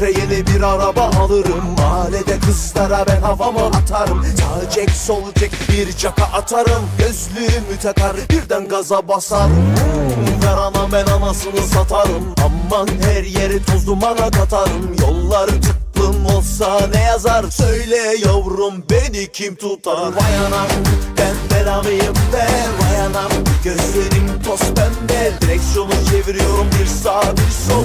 kilometre yeni bir araba alırım. Mahallede kızlara ben havamı atarım. Sağ cek sol cek bir caka atarım. Gözlüğümü takar birden gaza basarım. Ver ana ben anasını satarım. Aman her yeri toz dumana katarım. Yollar tıklım olsa ne yazar? Söyle yavrum beni kim tutar? Vay anam ben belamıyım be? Vay anam gözlerim toz pembe. Direksiyonu çeviriyorum bir sağ bir sol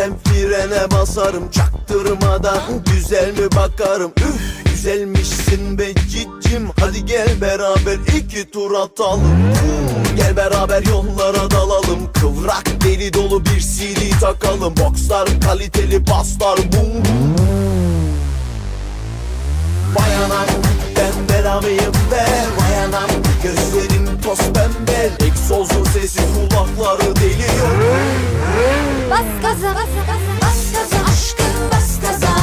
görsem frene basarım Çaktırmadan güzel mi bakarım? Üf güzelmişsin be cicim. Hadi gel beraber iki tur atalım. Gel beraber yollara dalalım. Kıvrak deli dolu bir CD takalım. Boxlar kaliteli baslar bum Vay anam ben belamıyım be bas gaza aşkım bas gaza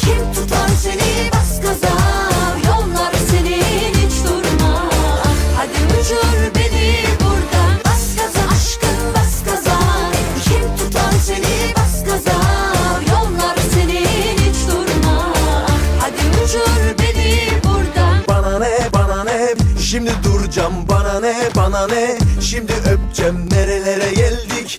Kim tutar seni bas gaza Yollar senin hiç durma Hadi uçur beni buradan. Bas gaza aşkım bas gaza Kim tutar seni bas gaza Yollar senin hiç durma Hadi uçur beni buradan. Bana ne bana ne? Şimdi duracağım bana ne bana ne? Şimdi öpeceğim nerelere geldik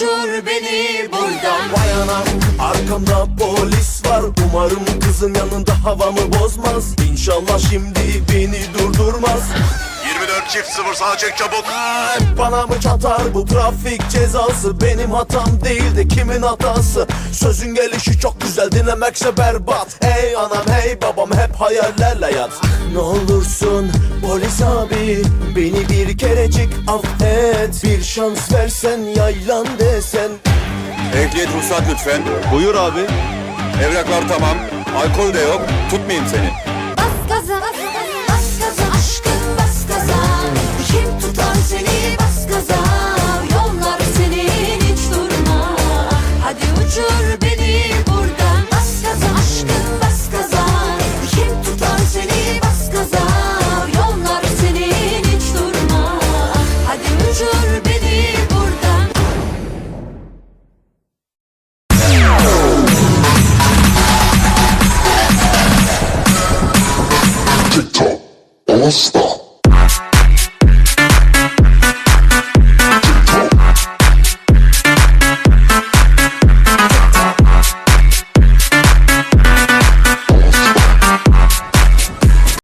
Uçur beni buradan. Vay anam arkamda polis var. Umarım kızın yanında havamı bozmaz. İnşallah şimdi beni durdurmaz. 24 çift 0 sağa çek çabuk. Bana mı çatar bu trafik cezası Benim hatam değil de kimin hatası Sözün gelişi çok güzel dinlemekse berbat Hey anam hey babam hep hayallerle yat Ne olursun polis abi Beni bir kerecik affet Bir şans versen yaylan desen Ehliyet ruhsat lütfen. Buyur abi Evraklar tamam. Alkol de yok. Tutmayayım seni. Bas gaza understand.